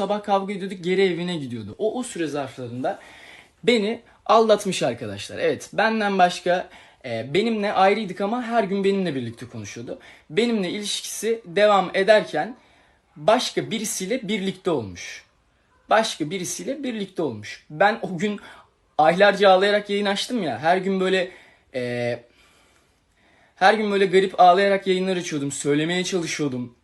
sabah kavga ediyorduk geri evine gidiyordu. O o süre zarflarında beni aldatmış arkadaşlar. Evet benden başka e, benimle ayrıydık ama her gün benimle birlikte konuşuyordu. Benimle ilişkisi devam ederken başka birisiyle birlikte olmuş. Başka birisiyle birlikte olmuş. Ben o gün aylarca ağlayarak yayın açtım ya. Her gün böyle e, her gün böyle garip ağlayarak yayınlar açıyordum. Söylemeye çalışıyordum.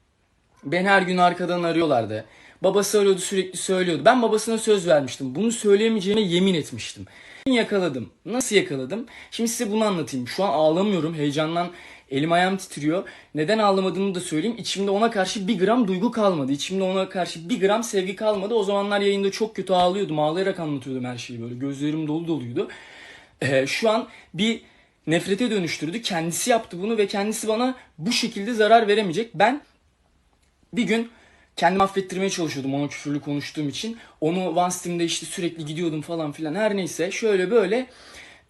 Ben her gün arkadan arıyorlardı. Babası arıyordu sürekli söylüyordu. Ben babasına söz vermiştim. Bunu söyleyemeyeceğine yemin etmiştim. Yakaladım. Nasıl yakaladım? Şimdi size bunu anlatayım. Şu an ağlamıyorum. Heyecandan elim ayağım titriyor. Neden ağlamadığımı da söyleyeyim. İçimde ona karşı bir gram duygu kalmadı. İçimde ona karşı bir gram sevgi kalmadı. O zamanlar yayında çok kötü ağlıyordum. Ağlayarak anlatıyordum her şeyi böyle. Gözlerim dolu doluydu. Ee, şu an bir nefrete dönüştürdü. Kendisi yaptı bunu ve kendisi bana bu şekilde zarar veremeyecek. Ben bir gün kendimi affettirmeye çalışıyordum ona küfürlü konuştuğum için. Onu One Steam'de işte sürekli gidiyordum falan filan her neyse şöyle böyle.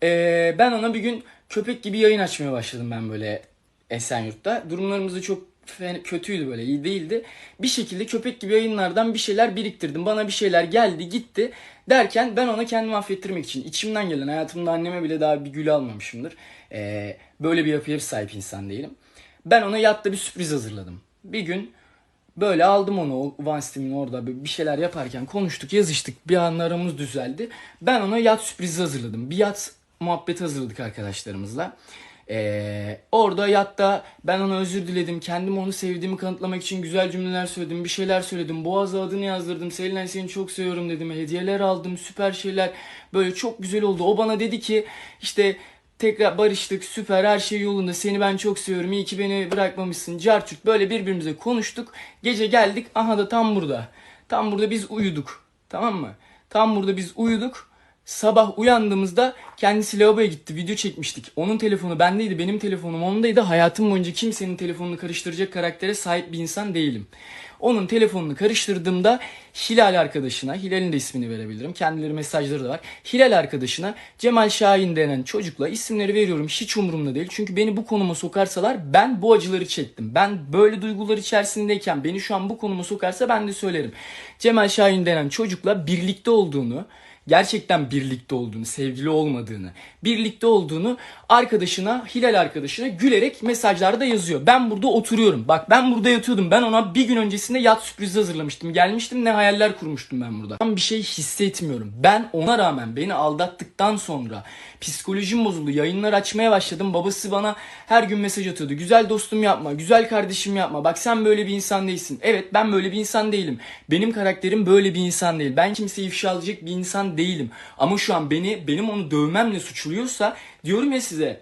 Ee, ben ona bir gün köpek gibi yayın açmaya başladım ben böyle Esenyurt'ta. Durumlarımız da çok kötüydü böyle iyi değildi. Bir şekilde köpek gibi yayınlardan bir şeyler biriktirdim. Bana bir şeyler geldi gitti derken ben ona kendimi affettirmek için içimden gelen hayatımda anneme bile daha bir gül almamışımdır. Ee, böyle bir yapıya sahip insan değilim. Ben ona yatta bir sürpriz hazırladım. Bir gün Böyle aldım onu Van Steam'in orada bir şeyler yaparken konuştuk, yazıştık. Bir an aramız düzeldi. Ben ona yat sürprizi hazırladım. Bir yat muhabbeti hazırladık arkadaşlarımızla. Ee, orada yatta ben ona özür diledim. Kendimi onu sevdiğimi kanıtlamak için güzel cümleler söyledim. Bir şeyler söyledim. Boğaz'a adını yazdırdım. Selinay seni çok seviyorum dedim. Hediyeler aldım. Süper şeyler. Böyle çok güzel oldu. O bana dedi ki işte Tekrar barıştık süper her şey yolunda. Seni ben çok seviyorum iyi ki beni bırakmamışsın. Cartürk böyle birbirimize konuştuk. Gece geldik aha da tam burada. Tam burada biz uyuduk tamam mı? Tam burada biz uyuduk sabah uyandığımızda kendisi lavaboya gitti video çekmiştik onun telefonu bendeydi benim telefonum ondaydı hayatım boyunca kimsenin telefonunu karıştıracak karaktere sahip bir insan değilim onun telefonunu karıştırdığımda Hilal arkadaşına, Hilal'in de ismini verebilirim. Kendileri mesajları da var. Hilal arkadaşına Cemal Şahin denen çocukla isimleri veriyorum. Hiç umurumda değil. Çünkü beni bu konuma sokarsalar ben bu acıları çektim. Ben böyle duygular içerisindeyken beni şu an bu konuma sokarsa ben de söylerim. Cemal Şahin denen çocukla birlikte olduğunu, gerçekten birlikte olduğunu, sevgili olmadığını, birlikte olduğunu arkadaşına, Hilal arkadaşına gülerek mesajlarda yazıyor. Ben burada oturuyorum. Bak ben burada yatıyordum. Ben ona bir gün öncesinde yat sürprizi hazırlamıştım. Gelmiştim ne hayaller kurmuştum ben burada. Ben bir şey hissetmiyorum. Ben ona rağmen beni aldattıktan sonra psikolojim bozuldu. Yayınlar açmaya başladım. Babası bana her gün mesaj atıyordu. Güzel dostum yapma, güzel kardeşim yapma. Bak sen böyle bir insan değilsin. Evet ben böyle bir insan değilim. Benim karakterim böyle bir insan değil. Ben kimseyi ifşalayacak bir insan değilim. Ama şu an beni benim onu dövmemle suçluyorsa diyorum ya size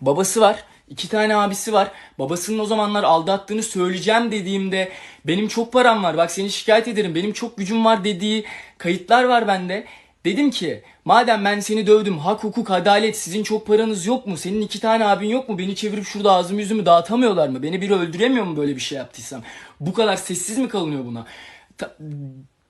babası var. iki tane abisi var. Babasının o zamanlar aldattığını söyleyeceğim dediğimde benim çok param var. Bak seni şikayet ederim. Benim çok gücüm var dediği kayıtlar var bende. Dedim ki madem ben seni dövdüm hak hukuk adalet sizin çok paranız yok mu? Senin iki tane abin yok mu? Beni çevirip şurada ağzımı yüzümü dağıtamıyorlar mı? Beni biri öldüremiyor mu böyle bir şey yaptıysam? Bu kadar sessiz mi kalınıyor buna? Ta-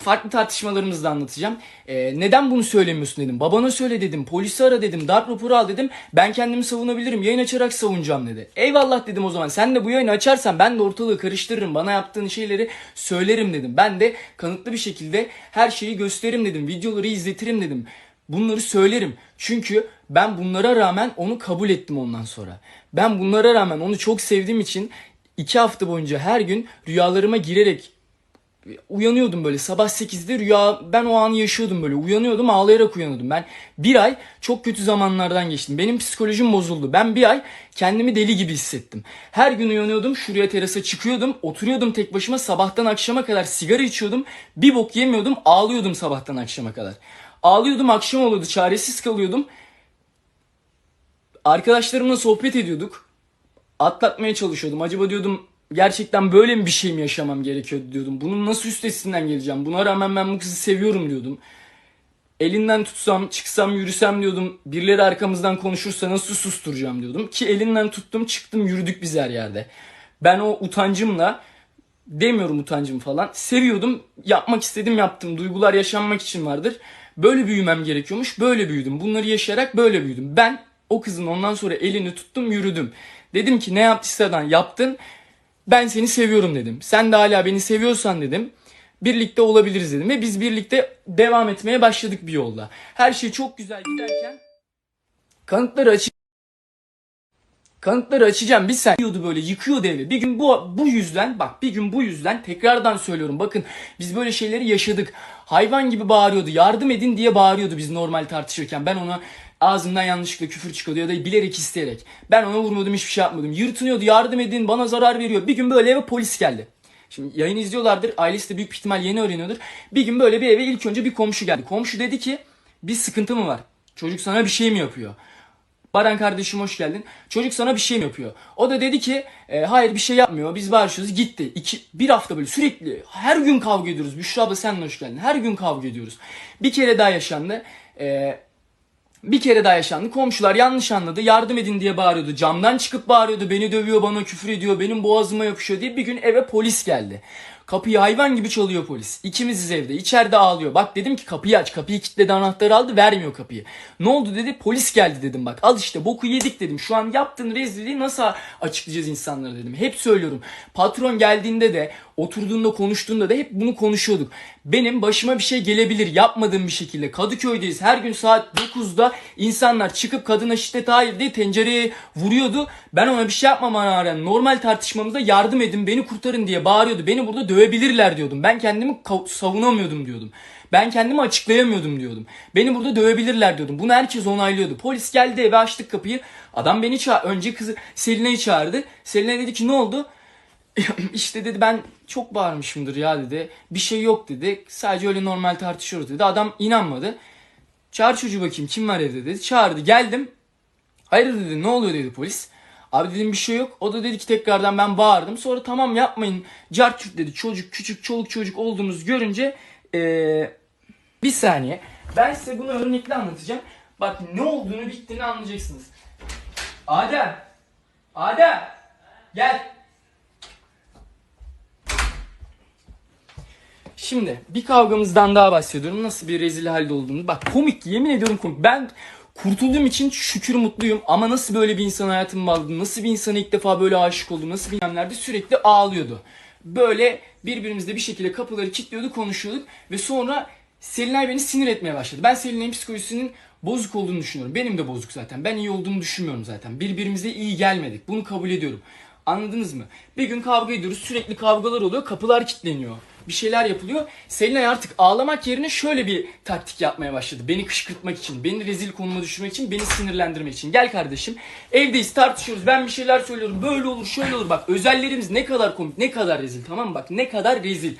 farklı tartışmalarımızda anlatacağım. Ee, neden bunu söylemiyorsun dedim. Babana söyle dedim. Polisi ara dedim. Darp raporu al dedim. Ben kendimi savunabilirim. Yayın açarak savunacağım dedi. Eyvallah dedim o zaman. Sen de bu yayını açarsan ben de ortalığı karıştırırım. Bana yaptığın şeyleri söylerim dedim. Ben de kanıtlı bir şekilde her şeyi gösteririm dedim. Videoları izletirim dedim. Bunları söylerim. Çünkü ben bunlara rağmen onu kabul ettim ondan sonra. Ben bunlara rağmen onu çok sevdiğim için iki hafta boyunca her gün rüyalarıma girerek uyanıyordum böyle. Sabah 8'de rüya ben o anı yaşıyordum böyle. Uyanıyordum ağlayarak uyanıyordum. Ben bir ay çok kötü zamanlardan geçtim. Benim psikolojim bozuldu. Ben bir ay kendimi deli gibi hissettim. Her gün uyanıyordum şuraya terasa çıkıyordum oturuyordum tek başıma. Sabahtan akşama kadar sigara içiyordum bir bok yemiyordum ağlıyordum sabahtan akşama kadar. Ağlıyordum akşam oluyordu çaresiz kalıyordum. Arkadaşlarımla sohbet ediyorduk. Atlatmaya çalışıyordum. Acaba diyordum gerçekten böyle mi bir şey mi yaşamam gerekiyor diyordum. Bunun nasıl üstesinden geleceğim? Buna rağmen ben bu kızı seviyorum diyordum. Elinden tutsam, çıksam, yürüsem diyordum. Birileri arkamızdan konuşursa nasıl susturacağım diyordum. Ki elinden tuttum, çıktım, yürüdük biz her yerde. Ben o utancımla demiyorum utancım falan. Seviyordum, yapmak istedim yaptım. Duygular yaşanmak için vardır. Böyle büyümem gerekiyormuş, böyle büyüdüm. Bunları yaşayarak böyle büyüdüm. Ben o kızın ondan sonra elini tuttum, yürüdüm. Dedim ki ne yaptıysan yaptın. Ben seni seviyorum dedim. Sen de hala beni seviyorsan dedim. birlikte olabiliriz dedim. Ve biz birlikte devam etmeye başladık bir yolda. Her şey çok güzel giderken kanıtları açı Kanıtları açacağım bir sen diyordu böyle yıkıyordu evi. Bir gün bu bu yüzden bak bir gün bu yüzden tekrardan söylüyorum bakın biz böyle şeyleri yaşadık. Hayvan gibi bağırıyordu. Yardım edin diye bağırıyordu biz normal tartışırken. Ben ona ağzımdan yanlışlıkla küfür çıkıyordu ya da bilerek isteyerek. Ben ona vurmadım hiçbir şey yapmadım. Yırtınıyordu yardım edin bana zarar veriyor. Bir gün böyle eve polis geldi. Şimdi yayını izliyorlardır. Ailesi de büyük bir ihtimal yeni öğreniyordur. Bir gün böyle bir eve ilk önce bir komşu geldi. Komşu dedi ki bir sıkıntı mı var? Çocuk sana bir şey mi yapıyor? Baran kardeşim hoş geldin. Çocuk sana bir şey mi yapıyor? O da dedi ki e, hayır bir şey yapmıyor. Biz barışıyoruz. Gitti. İki, bir hafta böyle sürekli her gün kavga ediyoruz. Büşra abla sen hoş geldin. Her gün kavga ediyoruz. Bir kere daha yaşandı. E, bir kere daha yaşandı. Komşular yanlış anladı. Yardım edin diye bağırıyordu. Camdan çıkıp bağırıyordu. Beni dövüyor, bana küfür ediyor. Benim boğazıma yapışıyor diye bir gün eve polis geldi. Kapıyı hayvan gibi çalıyor polis. İkimiziz evde. İçeride ağlıyor. Bak dedim ki kapıyı aç. Kapıyı kilitledi anahtarı aldı. Vermiyor kapıyı. Ne oldu dedi. Polis geldi dedim bak. Al işte boku yedik dedim. Şu an yaptığın rezilliği nasıl açıklayacağız insanlara dedim. Hep söylüyorum. Patron geldiğinde de oturduğunda konuştuğunda da hep bunu konuşuyorduk. Benim başıma bir şey gelebilir yapmadığım bir şekilde. Kadıköy'deyiz. Her gün saat 9'da insanlar çıkıp kadına şiddet hayır diye tencereye vuruyordu. Ben ona bir şey yapmama rağmen normal tartışmamızda yardım edin beni kurtarın diye bağırıyordu. Beni burada dövebilirler diyordum. Ben kendimi savunamıyordum diyordum. Ben kendimi açıklayamıyordum diyordum. Beni burada dövebilirler diyordum. Bunu herkes onaylıyordu. Polis geldi eve açtık kapıyı. Adam beni çağır önce kızı Selina'yı çağırdı. Selina dedi ki ne oldu? işte dedi ben çok bağırmışımdır ya dedi. Bir şey yok dedi. Sadece öyle normal tartışıyoruz dedi. Adam inanmadı. Çağır çocuğu bakayım kim var evde dedi. Çağırdı geldim. Hayır dedi ne oluyor dedi polis. Abi dedim bir şey yok. O da dedi ki tekrardan ben bağırdım. Sonra tamam yapmayın. Carçurt dedi. Çocuk küçük çoluk çocuk olduğumuzu görünce eee, bir saniye. Ben size bunu örnekle anlatacağım. Bak ne olduğunu bittiğini anlayacaksınız. Adem. Adem. Gel. Şimdi bir kavgamızdan daha bahsediyorum. Nasıl bir rezil halde olduğunu. Bak komik yemin ediyorum komik. Ben kurtulduğum için şükür mutluyum. Ama nasıl böyle bir insan hayatıma bağladım. Nasıl bir insana ilk defa böyle aşık oldum. Nasıl bir dönemlerde sürekli ağlıyordu. Böyle birbirimizle bir şekilde kapıları kilitliyordu konuşuyorduk. Ve sonra Selinay beni sinir etmeye başladı. Ben Selinay'ın psikolojisinin bozuk olduğunu düşünüyorum. Benim de bozuk zaten. Ben iyi olduğunu düşünmüyorum zaten. Birbirimize iyi gelmedik. Bunu kabul ediyorum. Anladınız mı? Bir gün kavga ediyoruz. Sürekli kavgalar oluyor. Kapılar kilitleniyor. Bir şeyler yapılıyor. Selinay artık ağlamak yerine şöyle bir taktik yapmaya başladı. Beni kışkırtmak için, beni rezil konuma düşürmek için, beni sinirlendirmek için. Gel kardeşim. Evdeyiz tartışıyoruz. Ben bir şeyler söylüyorum. Böyle olur, şöyle olur. Bak özellerimiz ne kadar komik, ne kadar rezil. Tamam mı? Bak ne kadar rezil.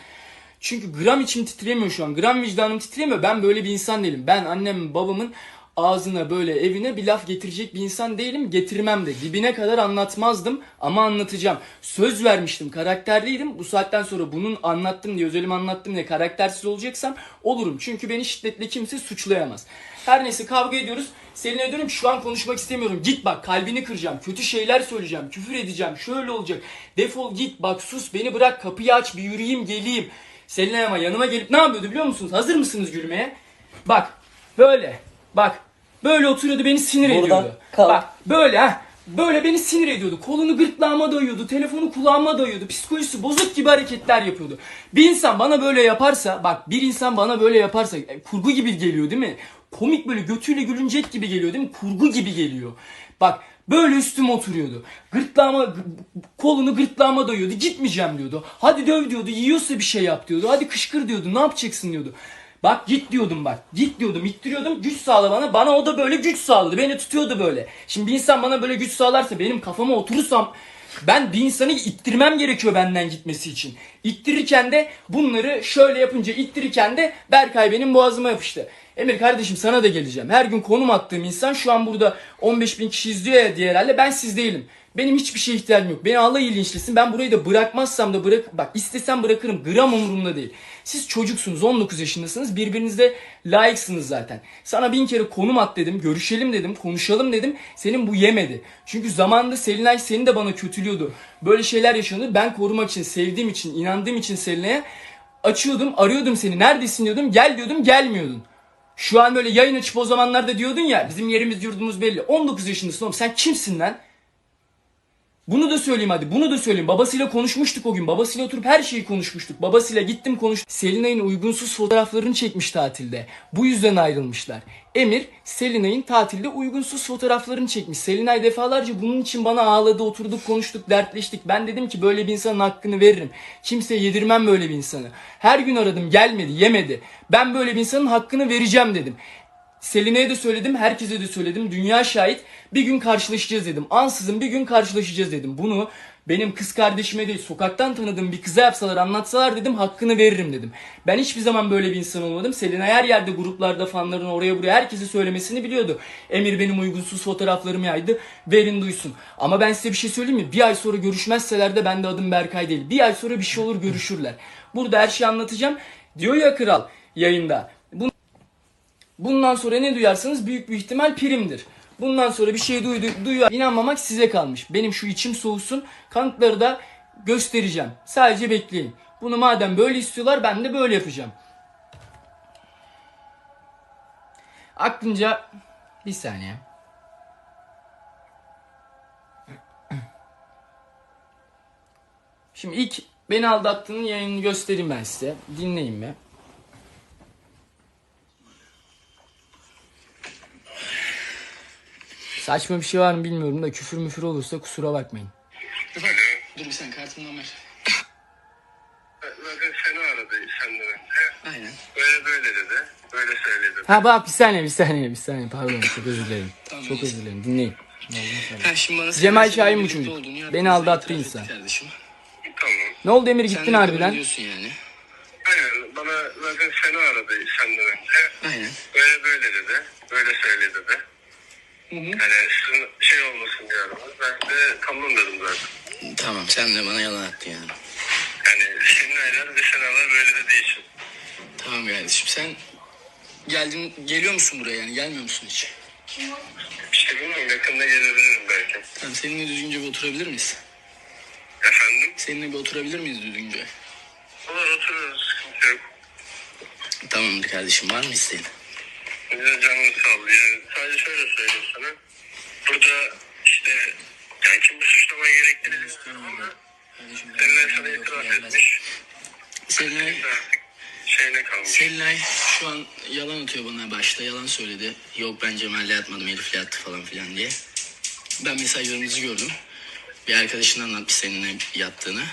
Çünkü gram içim titremiyor şu an. Gram vicdanım titremiyor. Ben böyle bir insan değilim. Ben annemin babamın ağzına böyle evine bir laf getirecek bir insan değilim. Getirmem de. Dibine kadar anlatmazdım ama anlatacağım. Söz vermiştim. Karakterliydim. Bu saatten sonra bunun anlattım diye, özelimi anlattım diye karaktersiz olacaksam olurum. Çünkü beni şiddetle kimse suçlayamaz. Her neyse kavga ediyoruz. Selin'e diyorum şu an konuşmak istemiyorum. Git bak kalbini kıracağım. Kötü şeyler söyleyeceğim. Küfür edeceğim. Şöyle olacak. Defol git bak sus beni bırak kapıyı aç bir yürüyeyim geleyim. Selin'e ama yanıma gelip ne yapıyordu biliyor musunuz? Hazır mısınız gülmeye? Bak böyle. Bak böyle oturuyordu beni sinir Buradan ediyordu. kalk. Bak böyle ha. Böyle beni sinir ediyordu. Kolunu gırtlağıma dayıyordu. Telefonu kulağıma dayıyordu. Psikolojisi bozuk gibi hareketler yapıyordu. Bir insan bana böyle yaparsa bak bir insan bana böyle yaparsa e, kurgu gibi geliyor değil mi? Komik böyle götüyle gülünecek gibi geliyor değil mi? Kurgu gibi geliyor. Bak böyle üstüme oturuyordu. Gırtlağıma kolunu gırtlağıma dayıyordu. Gitmeyeceğim diyordu. Hadi döv diyordu. Yiyorsa bir şey yap diyordu. Hadi kışkır diyordu. Ne yapacaksın diyordu. Bak git diyordum bak. Git diyordum. ittiriyordum. Güç sağla bana. Bana o da böyle güç sağladı. Beni tutuyordu böyle. Şimdi bir insan bana böyle güç sağlarsa benim kafama oturursam ben bir insanı ittirmem gerekiyor benden gitmesi için. İttirirken de bunları şöyle yapınca ittirirken de Berkay benim boğazıma yapıştı. Emir kardeşim sana da geleceğim. Her gün konum attığım insan şu an burada 15 bin kişi izliyor ya diye herhalde ben siz değilim. Benim hiçbir şeye ihtiyacım yok. Beni Allah iyileştirsin. Ben burayı da bırakmazsam da bırak bak istesem bırakırım. Gram umurumda değil. Siz çocuksunuz 19 yaşındasınız. Birbirinize layıksınız zaten. Sana bin kere konum at dedim. Görüşelim dedim. Konuşalım dedim. Senin bu yemedi. Çünkü zamanında Selinay seni de bana kötülüyordu. Böyle şeyler yaşanıyordu. Ben korumak için, sevdiğim için, inandığım için Selinay'a açıyordum, arıyordum seni. Neredesin diyordum. Gel diyordum, gelmiyordun. Şu an böyle yayın açıp o zamanlarda diyordun ya bizim yerimiz yurdumuz belli. 19 yaşındasın oğlum sen kimsin lan? Bunu da söyleyeyim hadi. Bunu da söyleyeyim. Babasıyla konuşmuştuk o gün. Babasıyla oturup her şeyi konuşmuştuk. Babasıyla gittim konuştum. Selinay'ın uygunsuz fotoğraflarını çekmiş tatilde. Bu yüzden ayrılmışlar. Emir Selinay'ın tatilde uygunsuz fotoğraflarını çekmiş. Selinay defalarca bunun için bana ağladı. Oturduk konuştuk dertleştik. Ben dedim ki böyle bir insanın hakkını veririm. Kimseye yedirmem böyle bir insanı. Her gün aradım gelmedi yemedi. Ben böyle bir insanın hakkını vereceğim dedim. Selina'ya da söyledim, herkese de söyledim. Dünya şahit. Bir gün karşılaşacağız dedim. Ansızın bir gün karşılaşacağız dedim. Bunu benim kız kardeşime değil, sokaktan tanıdığım bir kıza yapsalar, anlatsalar dedim, hakkını veririm dedim. Ben hiçbir zaman böyle bir insan olmadım. Selina her yerde gruplarda fanların oraya buraya herkese söylemesini biliyordu. Emir benim uygunsuz fotoğraflarımı yaydı. Verin duysun. Ama ben size bir şey söyleyeyim mi? Bir ay sonra görüşmezseler de ben de adım Berkay değil. Bir ay sonra bir şey olur görüşürler. Burada her şeyi anlatacağım. Diyor ya kral yayında. Bu Bundan sonra ne duyarsanız büyük bir ihtimal primdir. Bundan sonra bir şey duydu, duyuyor. İnanmamak size kalmış. Benim şu içim soğusun. Kanıtları da göstereceğim. Sadece bekleyin. Bunu madem böyle istiyorlar ben de böyle yapacağım. Aklınca bir saniye. Şimdi ilk beni aldattığının yayınını göstereyim ben size. Dinleyin bir. Saçma bir şey var mı bilmiyorum da küfür müfür olursa kusura bakmayın. Dur bir sen kartından ver. Zaten seni aradı senden önce. Aynen. Böyle böyle dedi. Böyle söyledi. Ha bak bir saniye bir saniye bir saniye pardon çok özür dilerim. Tamam, Çok özür dilerim dinleyin. Ha, şimdi bana Cemal senin Şahin bu birlikte çocuk. olduğunu Beni bize aldattı itiraf insan. Kardeşim. Tamam. Ne oldu Emir Sen gittin de kabul harbiden? ediyorsun yani. Aynen bana zaten seni aradı senden önce. Aynen. Böyle böyle dedi. Böyle söyledi dedi. Yani sizin şey olmasın diyorum. Ben de tamam dedim zaten. Tamam sen de bana yalan attın yani. Yani senin aylar ve senalar böyle dediği için. Tamam kardeşim sen geldin geliyor musun buraya yani gelmiyor musun hiç? Bir şey bilmiyorum yakında gelebilirim belki. Tamam seninle düzgünce bir oturabilir miyiz? Efendim? Seninle bir oturabilir miyiz düzgünce? Olur otururuz sıkıntı yok. Tamamdır kardeşim var mı isteğin? Bize canını sağ ol. Yani sadece şöyle söyleyeyim sana. Burada işte yani kimi suçlamaya gerektiğini bilmiyorum ama Seninle sana itiraf etmiş. Artık şeyine kalmış. Selinay şu an yalan atıyor bana başta yalan söyledi. Yok ben Cemal'le yatmadım Elif'le yattı falan filan diye. Ben mesajlarınızı gördüm. Bir arkadaşın anlatmış seninle yattığını.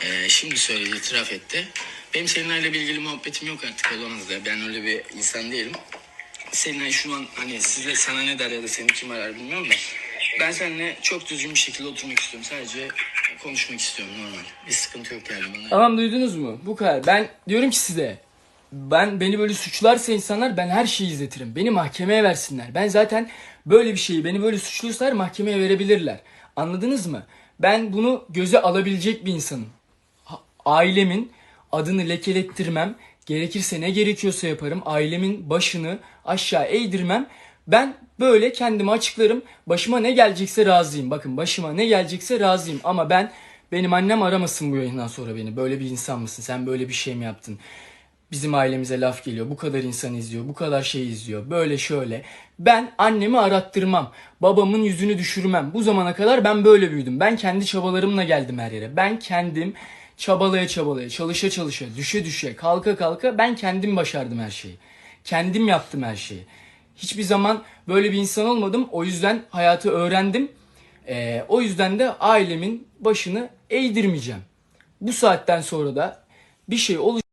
Ee, şimdi söyledi itiraf etti. Benim Selinay'la ilgili muhabbetim yok artık olamaz da. Ben öyle bir insan değilim. Selinay şu an hani size sana ne der ya da seni kim arar bilmiyorum da. Ben seninle çok düzgün bir şekilde oturmak istiyorum. Sadece konuşmak istiyorum normal. Bir sıkıntı yok yani bana. Tamam duydunuz mu? Bu kadar. Ben diyorum ki size ben beni böyle suçlarsa insanlar ben her şeyi izletirim. Beni mahkemeye versinler. Ben zaten böyle bir şeyi beni böyle suçluyorsalar mahkemeye verebilirler. Anladınız mı? Ben bunu göze alabilecek bir insanım. Ailemin adını lekelettirmem. Gerekirse ne gerekiyorsa yaparım. Ailemin başını aşağı eğdirmem. Ben böyle kendimi açıklarım. Başıma ne gelecekse razıyım. Bakın başıma ne gelecekse razıyım. Ama ben benim annem aramasın bu yayından sonra beni. Böyle bir insan mısın? Sen böyle bir şey mi yaptın? Bizim ailemize laf geliyor. Bu kadar insan izliyor. Bu kadar şey izliyor. Böyle şöyle. Ben annemi arattırmam. Babamın yüzünü düşürmem. Bu zamana kadar ben böyle büyüdüm. Ben kendi çabalarımla geldim her yere. Ben kendim çabalaya çabalaya, çalışa çalışa, düşe düşe, kalka kalka ben kendim başardım her şeyi. Kendim yaptım her şeyi. Hiçbir zaman böyle bir insan olmadım. O yüzden hayatı öğrendim. Ee, o yüzden de ailemin başını eğdirmeyeceğim. Bu saatten sonra da bir şey olacak.